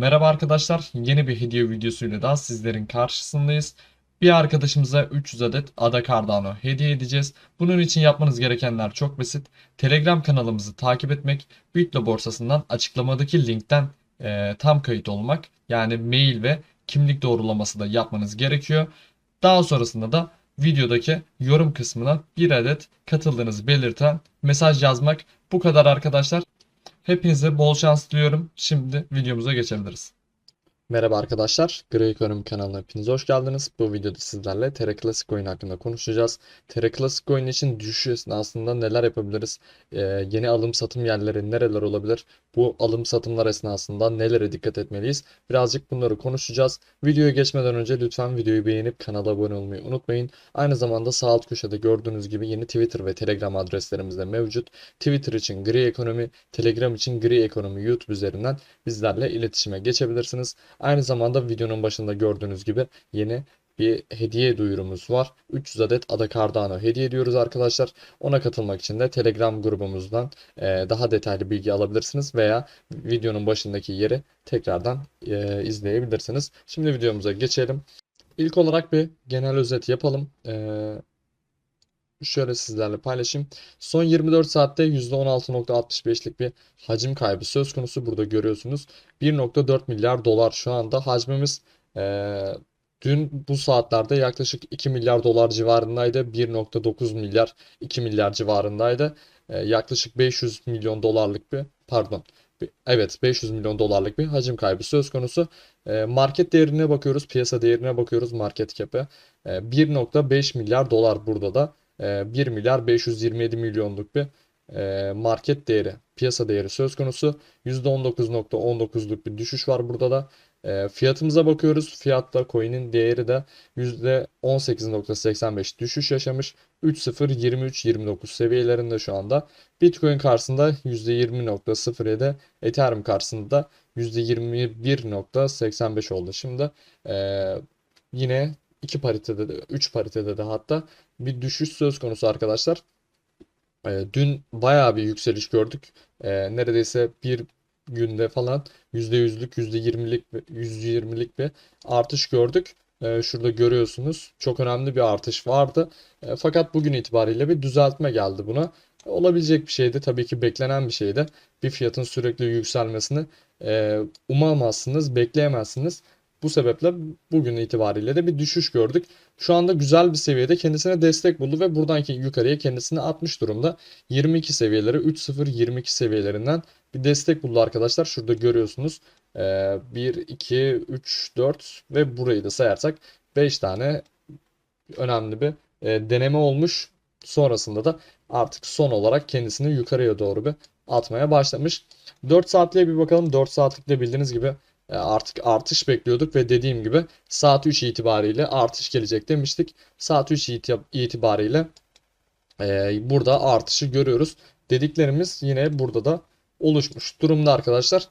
Merhaba arkadaşlar, yeni bir hediye videosuyla daha sizlerin karşısındayız. Bir arkadaşımıza 300 adet Ada Cardano hediye edeceğiz. Bunun için yapmanız gerekenler çok basit. Telegram kanalımızı takip etmek, Bitlo borsasından açıklamadaki linkten e, tam kayıt olmak, yani mail ve kimlik doğrulaması da yapmanız gerekiyor. Daha sonrasında da videodaki yorum kısmına bir adet katıldığınızı belirten mesaj yazmak. Bu kadar arkadaşlar. Hepinize bol şans diliyorum. Şimdi videomuza geçebiliriz. Merhaba arkadaşlar. Grey Economy kanalına hepiniz hoş geldiniz. Bu videoda sizlerle Terra Classic Coin hakkında konuşacağız. Terra Classic Coin için düşüş esnasında neler yapabiliriz? Ee, yeni alım satım yerleri nereler olabilir? Bu alım satımlar esnasında nelere dikkat etmeliyiz? Birazcık bunları konuşacağız. Videoya geçmeden önce lütfen videoyu beğenip kanala abone olmayı unutmayın. Aynı zamanda sağ alt köşede gördüğünüz gibi yeni Twitter ve Telegram adreslerimiz de mevcut. Twitter için Grey Economy, Telegram için Grey Economy YouTube üzerinden bizlerle iletişime geçebilirsiniz. Aynı zamanda videonun başında gördüğünüz gibi yeni bir hediye duyurumuz var. 300 adet Ada Cardano hediye ediyoruz arkadaşlar. Ona katılmak için de Telegram grubumuzdan e, daha detaylı bilgi alabilirsiniz veya videonun başındaki yeri tekrardan e, izleyebilirsiniz. Şimdi videomuza geçelim. İlk olarak bir genel özet yapalım. E, şöyle sizlerle paylaşayım. Son 24 saatte %16.65'lik bir hacim kaybı söz konusu. Burada görüyorsunuz. 1.4 milyar dolar şu anda hacmimiz. Ee, dün bu saatlerde yaklaşık 2 milyar dolar civarındaydı. 1.9 milyar 2 milyar civarındaydı. Ee, yaklaşık 500 milyon dolarlık bir pardon. Evet 500 milyon dolarlık bir hacim kaybı söz konusu. Ee, market değerine bakıyoruz. Piyasa değerine bakıyoruz. Market cap'e. Ee, 1.5 milyar dolar burada da. Ee, 1 milyar 527 milyonluk bir e, market değeri, piyasa değeri söz konusu. %19.19'luk bir düşüş var burada da. E, fiyatımıza bakıyoruz. Fiyatta coin'in değeri de %18.85 düşüş yaşamış. 3.023-29 seviyelerinde şu anda. Bitcoin karşısında %20.07, Ethereum karşısında da %21.85 oldu. Şimdi e, yine iki paritede de, 3 paritede de hatta bir düşüş söz konusu arkadaşlar. E, dün bayağı bir yükseliş gördük. E, neredeyse bir günde falan %100'lük, %20'lik, %20'lik bir artış gördük. E, şurada görüyorsunuz. Çok önemli bir artış vardı. E, fakat bugün itibariyle bir düzeltme geldi buna. Olabilecek bir şeydi. Tabii ki beklenen bir şeydi. Bir fiyatın sürekli yükselmesini e, umamazsınız, bekleyemezsiniz. Bu sebeple bugün itibariyle de bir düşüş gördük. Şu anda güzel bir seviyede kendisine destek buldu ve buradan yukarıya kendisini atmış durumda. 22 seviyeleri 3.0-22 seviyelerinden bir destek buldu arkadaşlar. Şurada görüyorsunuz. Ee, 1, 2, 3, 4 ve burayı da sayarsak 5 tane önemli bir e, deneme olmuş. Sonrasında da artık son olarak kendisini yukarıya doğru bir atmaya başlamış. 4 saatliğe bir bakalım. 4 saatlikte bildiğiniz gibi e, artık artış bekliyorduk ve dediğim gibi saat 3 itibariyle artış gelecek demiştik. Saat 3 iti- itibariyle e, burada artışı görüyoruz. Dediklerimiz yine burada da oluşmuş durumda arkadaşlar.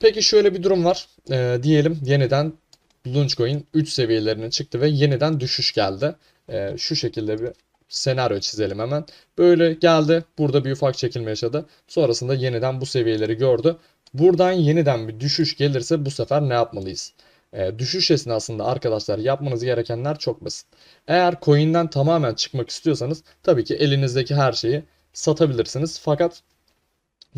Peki şöyle bir durum var. E, diyelim yeniden Launchcoin 3 seviyelerine çıktı ve yeniden düşüş geldi. E, şu şekilde bir senaryo çizelim hemen. Böyle geldi. Burada bir ufak çekilme yaşadı. Sonrasında yeniden bu seviyeleri gördü. Buradan yeniden bir düşüş gelirse bu sefer ne yapmalıyız? E, düşüş esnasında arkadaşlar yapmanız gerekenler çok basit. Eğer coin'den tamamen çıkmak istiyorsanız tabii ki elinizdeki her şeyi satabilirsiniz. Fakat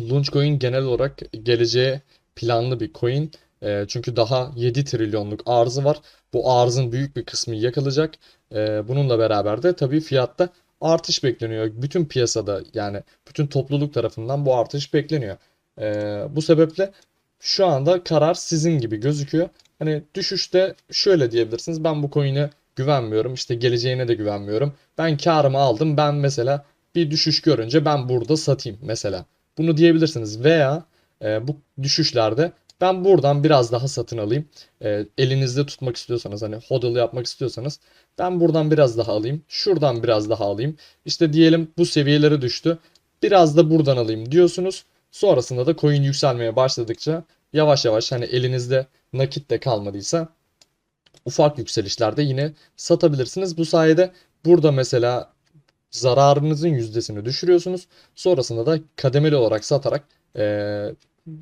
Launchcoin genel olarak geleceğe planlı bir coin. E, çünkü daha 7 trilyonluk arzı var. Bu arzın büyük bir kısmı yakılacak. E, bununla beraber de tabii fiyatta artış bekleniyor. Bütün piyasada yani bütün topluluk tarafından bu artış bekleniyor. Ee, bu sebeple şu anda karar sizin gibi gözüküyor. Hani düşüşte şöyle diyebilirsiniz. Ben bu coin'e güvenmiyorum. İşte geleceğine de güvenmiyorum. Ben karımı aldım. Ben mesela bir düşüş görünce ben burada satayım mesela. Bunu diyebilirsiniz. Veya e, bu düşüşlerde ben buradan biraz daha satın alayım. E, elinizde tutmak istiyorsanız hani hodl yapmak istiyorsanız ben buradan biraz daha alayım. Şuradan biraz daha alayım. İşte diyelim bu seviyelere düştü. Biraz da buradan alayım diyorsunuz. Sonrasında da coin yükselmeye başladıkça yavaş yavaş hani elinizde nakit de kalmadıysa ufak yükselişlerde yine satabilirsiniz. Bu sayede burada mesela zararınızın yüzdesini düşürüyorsunuz. Sonrasında da kademeli olarak satarak eee,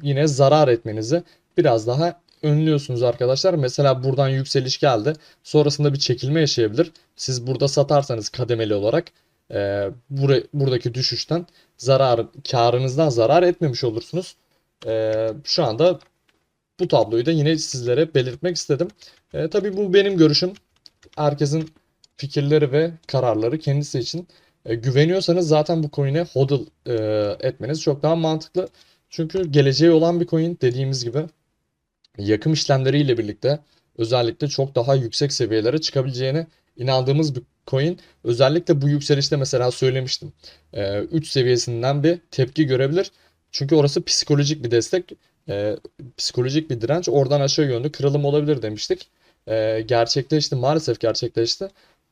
yine zarar etmenizi biraz daha önlüyorsunuz arkadaşlar. Mesela buradan yükseliş geldi. Sonrasında bir çekilme yaşayabilir. Siz burada satarsanız kademeli olarak e, bura- buradaki düşüşten zarar, karınızdan zarar etmemiş olursunuz. E, şu anda bu tabloyu da yine sizlere belirtmek istedim. E, tabii bu benim görüşüm. Herkesin fikirleri ve kararları kendisi için. E, güveniyorsanız zaten bu coin'e hodl e, etmeniz çok daha mantıklı. Çünkü geleceği olan bir coin dediğimiz gibi yakım işlemleriyle birlikte özellikle çok daha yüksek seviyelere çıkabileceğine inandığımız bir coin. Özellikle bu yükselişte mesela söylemiştim. 3 seviyesinden bir tepki görebilir. Çünkü orası psikolojik bir destek, e, psikolojik bir direnç. Oradan aşağı yönlü kırılım olabilir demiştik. E, gerçekleşti, maalesef gerçekleşti.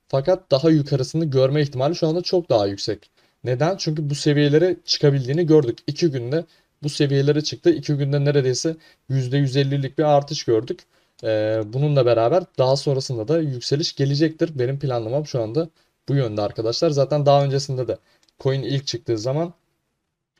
Fakat daha yukarısını görme ihtimali şu anda çok daha yüksek. Neden? Çünkü bu seviyelere çıkabildiğini gördük. 2 günde bu seviyelere çıktı. 2 günde neredeyse %150'lik bir artış gördük. Ee, bununla beraber daha sonrasında da yükseliş gelecektir. Benim planlamam şu anda bu yönde arkadaşlar. Zaten daha öncesinde de coin ilk çıktığı zaman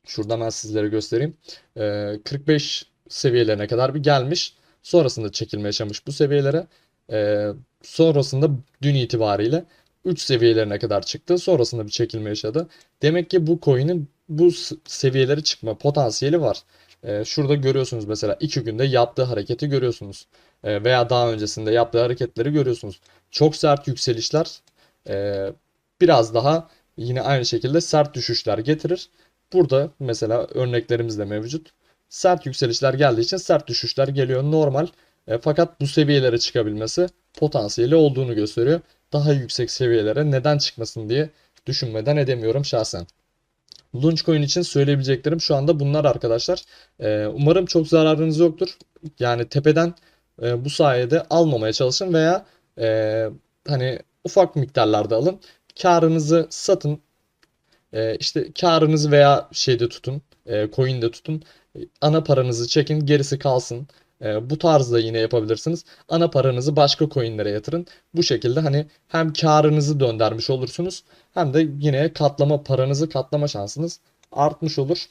şuradan ben sizlere göstereyim. Ee, 45 seviyelerine kadar bir gelmiş. Sonrasında çekilme yaşamış bu seviyelere. Ee, sonrasında dün itibariyle 3 seviyelerine kadar çıktı. Sonrasında bir çekilme yaşadı. Demek ki bu coin'in bu seviyelere çıkma potansiyeli var. Ee, şurada görüyorsunuz mesela 2 günde yaptığı hareketi görüyorsunuz. Ee, veya daha öncesinde yaptığı hareketleri görüyorsunuz. Çok sert yükselişler e, biraz daha yine aynı şekilde sert düşüşler getirir. Burada mesela örneklerimiz de mevcut. Sert yükselişler geldiği için sert düşüşler geliyor normal. E, fakat bu seviyelere çıkabilmesi potansiyeli olduğunu gösteriyor. Daha yüksek seviyelere neden çıkmasın diye düşünmeden edemiyorum şahsen. Launchcoin için söyleyebileceklerim şu anda bunlar arkadaşlar. Ee, umarım çok zararınız yoktur. Yani tepeden e, bu sayede almamaya çalışın veya e, hani ufak miktarlarda alın. Karınızı satın. E, işte karınızı veya şeyde tutun. E, coin'de tutun. Ana paranızı çekin, gerisi kalsın. E, bu tarzda yine yapabilirsiniz. Ana paranızı başka coin'lere yatırın. Bu şekilde hani hem karınızı döndürmüş olursunuz hem de yine katlama paranızı katlama şansınız artmış olur.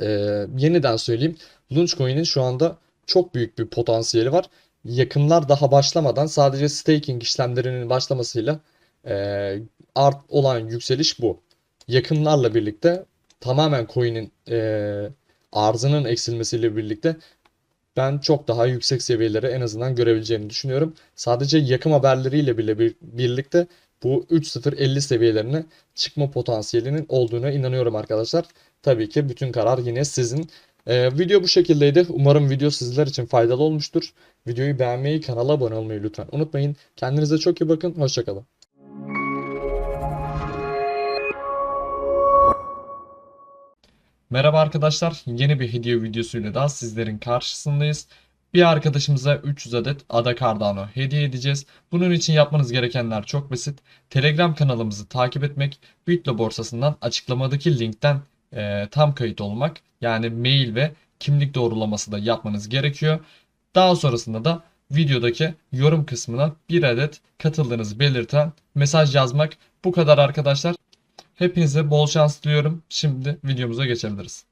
Ee, yeniden söyleyeyim. Launchcoin'in şu anda çok büyük bir potansiyeli var. Yakımlar daha başlamadan sadece staking işlemlerinin başlamasıyla e, art olan yükseliş bu. Yakımlarla birlikte tamamen coin'in e, arzının eksilmesiyle birlikte ben çok daha yüksek seviyelere en azından görebileceğini düşünüyorum. Sadece yakım haberleriyle bile bir, birlikte bu 3.050 seviyelerine çıkma potansiyelinin olduğuna inanıyorum arkadaşlar. Tabii ki bütün karar yine sizin. Ee, video bu şekildeydi. Umarım video sizler için faydalı olmuştur. Videoyu beğenmeyi, kanala abone olmayı lütfen unutmayın. Kendinize çok iyi bakın. Hoşçakalın. Merhaba arkadaşlar. Yeni bir hediye videosuyla daha sizlerin karşısındayız. Bir arkadaşımıza 300 adet Ada Cardano hediye edeceğiz. Bunun için yapmanız gerekenler çok basit. Telegram kanalımızı takip etmek, Bitlo borsasından açıklamadaki linkten e, tam kayıt olmak. Yani mail ve kimlik doğrulaması da yapmanız gerekiyor. Daha sonrasında da videodaki yorum kısmına bir adet katıldığınızı belirten mesaj yazmak. Bu kadar arkadaşlar. Hepinize bol şans diliyorum. Şimdi videomuza geçebiliriz.